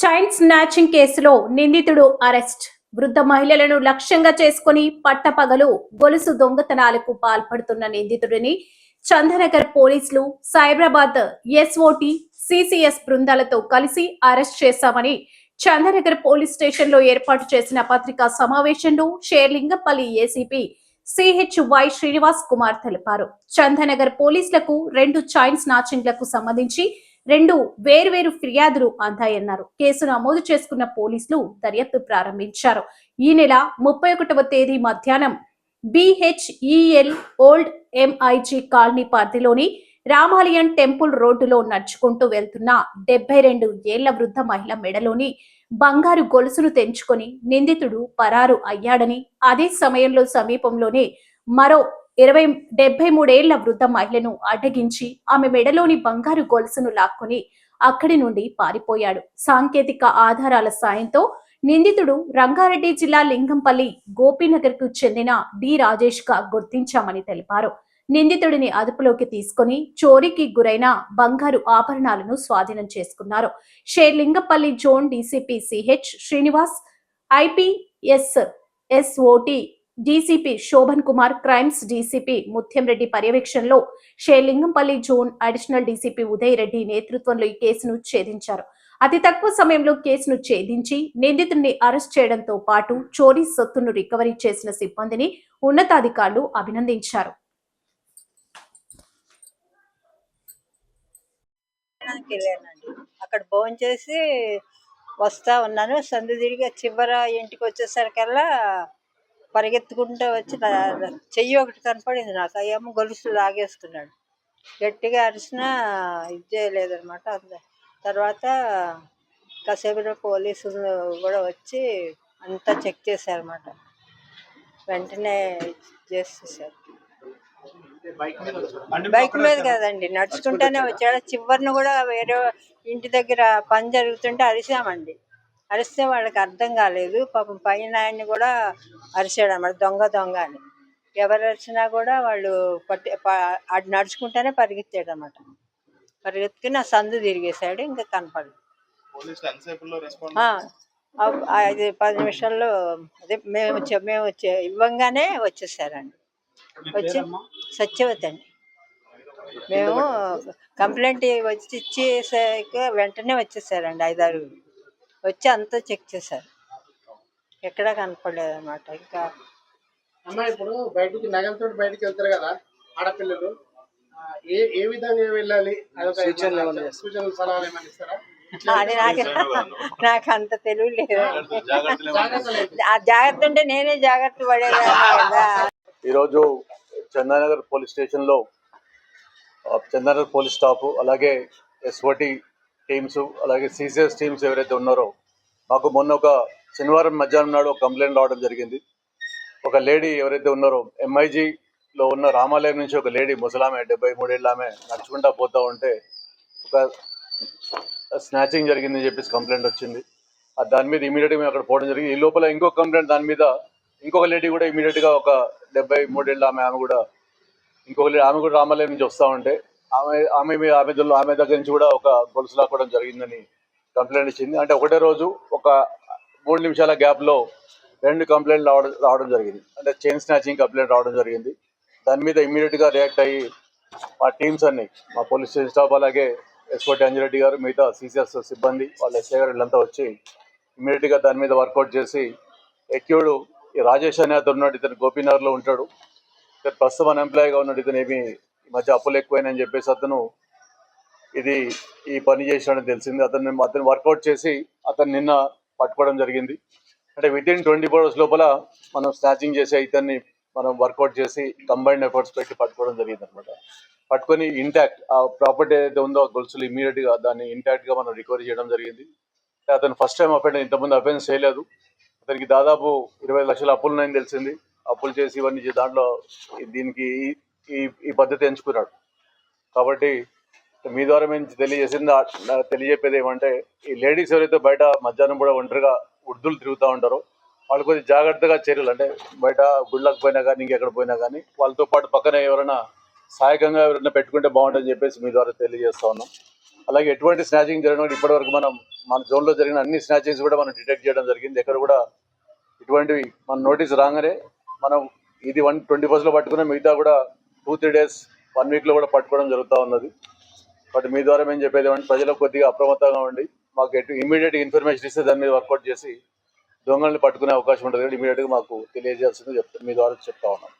Child snatching కేసులో నిందితుడు arrest. వృద్ధ మహిళలను లక్ష్యంగా చేసుకుని పట్టపగలు గొలుసు దొంగతనాలకు పాల్పడుతున్న నిందితుడిని చందనగర్ పోలీసులు సైబరాబాద్ ఎస్ఓటి సిసిఎస్ బృందాలతో కలిసి అరెస్ట్ చేశామని చందనగర్ పోలీస్ స్టేషన్లో ఏర్పాటు చేసిన పత్రికా సమావేశంలో Serilingampally ACP CH Y Srinivas Kumar తెలిపారు. చందనగర్ పోలీసులకు రెండు చైన్ స్నాచింగ్లకు సంబంధించి రెండు వేర్వేరు ఫిర్యాదులు అందాయన్నారు. కేసు నమోదు చేసుకున్న పోలీసులు దర్యాప్తు ప్రారంభించారు. ఈ నెల ముప్పై ఒకటవ తేదీ మధ్యాహ్నం బిహెచ్ఈఎల్ ఓల్డ్ ఎంఐజీ కాలనీ పరిధిలోని రామాలయం టెంపుల్ రోడ్డులో నడుచుకుంటూ వెళ్తున్న డెబ్బై రెండు ఏళ్ళ వృద్ధ మహిళ మెడలోని బంగారు గొలుసును తెంచుకొని నిందితుడు పరారు అయ్యాడని అదే సమయంలో సమీపంలోనే మరో ఇరవై డెబ్బై మూడేళ్ళ వృద్ధ మహిళను అడ్డగించి ఆమె మెడలోని బంగారు గొలుసును లాక్కొని అక్కడి నుండి పారిపోయాడు. సాంకేతిక ఆధారాల సాయంతో నిందితుడు రంగారెడ్డి జిల్లా లింగంపల్లి గోపీనగర్కు చెందిన డి. రాజేష్గా గుర్తించామని తెలిపారు. నిందితుడిని అదుపులోకి తీసుకొని చోరీకి గురైన బంగారు ఆభరణాలను స్వాధీనం చేసుకున్నారు. Serilingampally zone DCP CH Srinivas IPS SOT DCP Shobhan Kumar crimes DCP Muthyamreddy పర్యవేక్షణలో Serilingampally zone additional DCP Uday Reddy నేతృత్వంలో ఈ కేసును ఛేదించారు. అతి తక్కువ సమయంలో కేసును ఛేదించి నిందితుడిని అరెస్ట్ చేయడంతో పాటు చోరీ సొత్తును రికవరీ చేసిన సిబ్బందిని ఉన్నతాధికారులు అభినందించారు. అక్కడ భోజనం చేసి వస్తా ఉన్నాను. సందు తిరిగి చివర ఇంటికి వచ్చేసరికల్లా పరిగెత్తుకుంటూ వచ్చి నా చెయ్యి ఒకటి కనపడింది నాకు. అయ్యేమో గొలుసు లాగేసుకున్నాడు గట్టిగా అరిచినా ఇది చేయలేదన్నమాట అంత. తర్వాత కాసేపులో పోలీసులు కూడా వచ్చి అంతా చెక్ చేశారన్నమాట. వెంటనే చేసేసారు. బైక్ మీద కదండి నడుచుకుంటానే వచ్చాడు. చివరిని కూడా వేరే ఇంటి దగ్గర పని జరుగుతుంటే అరిసామండి. అరిస్తే వాళ్ళకి అర్థం కాలేదు. పాపం పైన ఆయన్ని కూడా అరిసాడు అన్నమాట దొంగ దొంగ అని. ఎవరు అరిచినా కూడా వాళ్ళు పట్టి అటు నడుచుకుంటానే పరిగెత్తాడు అనమాట పరిగెత్తుకుని ఆ సందు తిరిగేశాడు ఇంకా కనపడదు ఐదు పది నిమిషాల్లో అదే మేము మేము చె- ఇవ్వంగానే వచ్చేసారండి. వచ్చి సత్యవతి అండి. మేము కంప్లైంట్ వచ్చి ఇచ్చేసాక వెంటనే వచ్చేసారండి ఐదారు వచ్చి అంతా చెక్ చేశారు. ఎక్కడా కనపడలేదు అనమాట ఇంకా అమ్మ ఇప్పుడు బయటికి నగలతో బయటికి వెళ్తారు కదా ఆడపిల్లలు. ఏ ఏ విధంగా వెళ్ళాలి? సూచనలు సలహాలు ఏమైనా ఇస్తారా? అది నాకు నాకు అంత తెలివి లేదు? ఆ జాగ్రత్త అంటే నేనే జాగ్రత్త పడేదాన్ని కదా. ఈరోజు చందానగర్ పోలీస్ స్టేషన్లో ఆ, చందానగర్ పోలీస్ స్టాఫ్ అలాగే ఎస్ఓటి టీమ్స్ అలాగే సీసీఎస్ టీమ్స్ ఎవరైతే ఉన్నారో మాకు మొన్న ఒక శనివారం మధ్యాహ్నం నాడు ఒక కంప్లైంట్ రావడం జరిగింది. ఒక లేడీ ఎవరైతే ఉన్నారో ఎంఐజీలో ఉన్న రామాలయం నుంచి ఒక లేడీ ముసలామె డెబ్బై మూడేళ్ళ ఆమె నడుచుకుంటా పోతా ఉంటే ఒక స్నాచింగ్ జరిగిందని చెప్పేసి కంప్లైంట్ వచ్చింది. దాని మీద ఇమీడియట్గా మేము అక్కడ పోవడం జరిగింది. ఈ లోపల ఇంకొక కంప్లైంట్ దాని మీద ఇంకొక లేడీ కూడా ఇమీడియట్గా ఒక డెబ్బై మూడేళ్ళ ఆమె ఆమె కూడా ఇంకొక lady- ఆమె కూడా రామాలయం నుంచి వస్తూ ఉంటే ఆమె ఆమె ఆమె ఆమె దగ్గర నుంచి కూడా ఒక గొలుసు లాక్కోవడం జరిగిందని కంప్లైంట్ ఇచ్చింది. అంటే ఒకటే రోజు ఒక మూడు నిమిషాల గ్యాప్లో రెండు కంప్లైంట్ రావడం రావడం జరిగింది. అంటే చైన్ స్నాచింగ్ కంప్లైంట్ రావడం జరిగింది. దాని మీద ఇమీడియట్గా రియాక్ట్ అయ్యి మా టీమ్స్ అన్ని మా పోలీస్ స్టేషన్ స్టాఫ్ అలాగే ఎస్కోటి అంజిరెడ్డి గారు మిగతా సిసిఎస్ సిబ్బంది వాళ్ళ ఎస్ఐ గారు వీళ్ళంతా వచ్చి ఇమీడియట్గా దాని మీద వర్కౌట్ చేసి ఎక్యూడు ఈ రాజేష్ అనే అతను ఉన్నాడు ఇతను గోపీనగర్లో ఉంటాడు. ఇతను ప్రస్తుతం అన్ఎంప్లాయ్గా ఉన్నాడు ఇతను ఏమీ మధ్య అప్పులు ఎక్కువైనని చెప్పేసి అతను ఇది ఈ పని చేశాడని తెలిసింది. అతను అతను వర్కౌట్ చేసి అతను నిన్న పట్టుకోవడం జరిగింది. అంటే within twenty four hours లోపల మనం స్నాచింగ్ చేసి ఇతన్ని మనం వర్కౌట్ చేసి కంబైన్డ్ ఎఫర్ట్స్ పెట్టి పట్టుకోవడం జరిగింది అనమాట పట్టుకొని ఇంటాక్ట్ ఆ ప్రాపర్టీ ఏదైతే ఉందో ఆ గొలుసులు ఇమీడియట్గా దాన్ని ఇంటాక్ట్గా మనం రికవరీ చేయడం జరిగింది. అంటే అతను ఫస్ట్ టైం అఫెండ్ ఇంతకుముందు అఫెన్స్ చేయలేదు. అతనికి దాదాపు ఇరవై లక్షల అప్పులు ఉన్నాయని తెలిసింది. అప్పులు చేసి ఇవన్నీ దాంట్లో దీనికి ఈ- ఈ పద్ధతి ఎంచుకున్నాడు. కాబట్టి మీ ద్వారా మేము తెలియజేసింది తెలియజెప్పేది ఏమంటే ఈ లేడీస్ ఎవరైతే బయట మధ్యాహ్నం కూడా ఒంటరిగా ఉర్దులు తిరుగుతూ ఉంటారో వాళ్ళు కొద్దిగా జాగ్రత్తగా చర్యలు అంటే బయట గుళ్ళకు పోయినా కానీ ఇంకెక్కడ పోయినా కానీ వాళ్ళతో పాటు పక్కన ఎవరైనా సహాయకంగా ఎవరైనా పెట్టుకుంటే బాగుంటుందని చెప్పేసి మీ ద్వారా తెలియజేస్తా ఉన్నాం. అలాగే ఎటువంటి స్నాచింగ్ జరగడం ఇప్పటివరకు మనం మన జోన్లో జరిగిన అన్ని స్నాచింగ్స్ కూడా మనం డిటెక్ట్ చేయడం జరిగింది. ఎక్కడ కూడా ఇటువంటివి మన నోటీస్ రాగానే మనం ఇది వన్ ట్వంటీ ఫస్ట్లో పట్టుకున్న మిగతా కూడా టూ త్రీ డేస్ వన్ వీక్లో కూడా పట్టుకోవడం జరుగుతూ ఉన్నది. బట్ మీ ద్వారా మేము చెప్పేది ఏమంటే ప్రజలకు కొద్దిగా అప్రమత్తంగా ఉండి మాకు ఎటు ఇమీడియట్ ఇన్ఫర్మేషన్ ఇస్తే దాని మీద వర్కౌట్ చేసి దొంగల్ని పట్టుకునే అవకాశం ఉంటుంది. ఇమీడియట్గా మాకు తెలియజేయాల్సింది చెప్తా మీ ద్వారా చెప్తా ఉన్నాం.